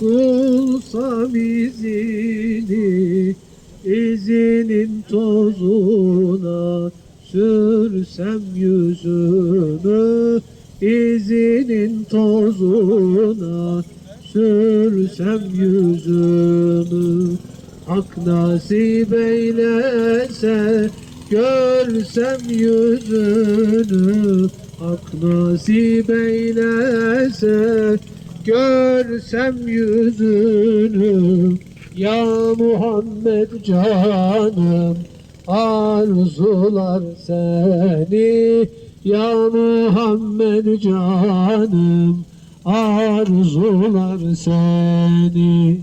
bulsam izini izinin tozuna sürsem yüzümü izinin tozuna sürsem yüzümü. Hak nasip eylese görsem yüzünü Hak nasip eylese görsem yüzünü Ya Muhammed canım arzular seni. Ya Muhammed canım arzular seni.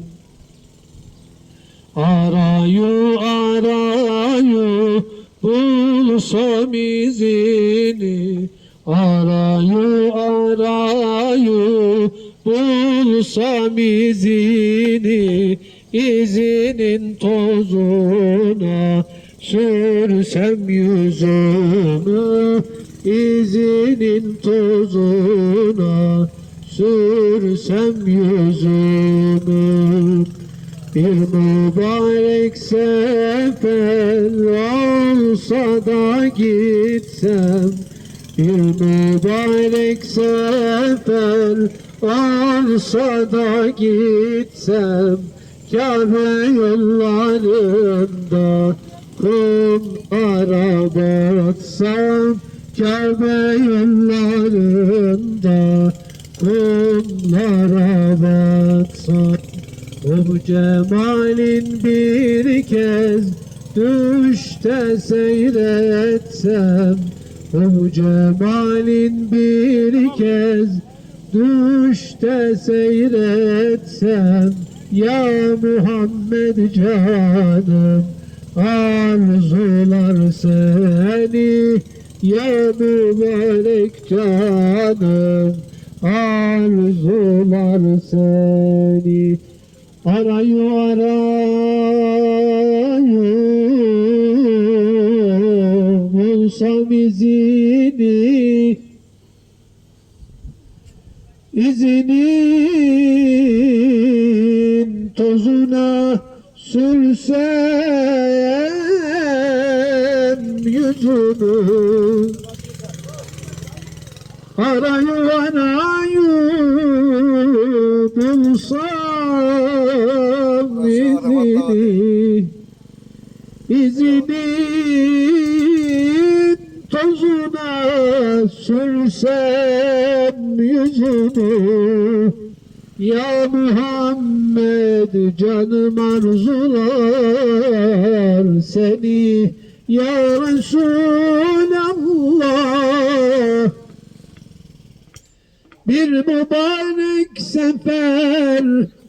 Arayı arayı bulsam izini. Arayı arayı bulsam izini izinin tozuna. Sürsem yüzümü izinin tozuna. Sürsem yüzümü bir mübarek sefer olsa da gitsem mübarek sefer olsa da gitsem Kabe yollarında kumlara batsam Kabe yollarında kumlara batsam. O cemalin bir kez düşte seyretsem O cemalin bir kez düşte seyretsem Ya Muhammed canım arzular seni Ya mübarek canım arzular seni. Arayı arayı bulsam izini izinin tozuna sürsem yüzünü Arayı arayı bulsam izini İzinin tozuna sürsem yüzünü Ya Muhammed canım arzular seni Ya Resulallah. Bir mübarek sefer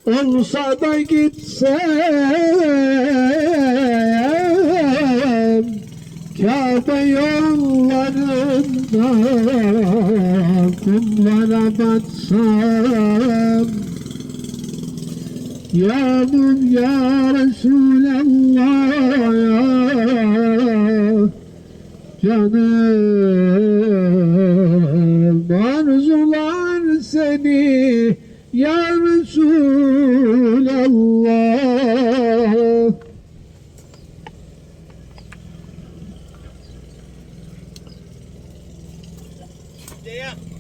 olsa da gitsem Kabe yollarında kumlara batsam Ya Mum ya Resulallah Canım arzular seni Ya Resul Jaya.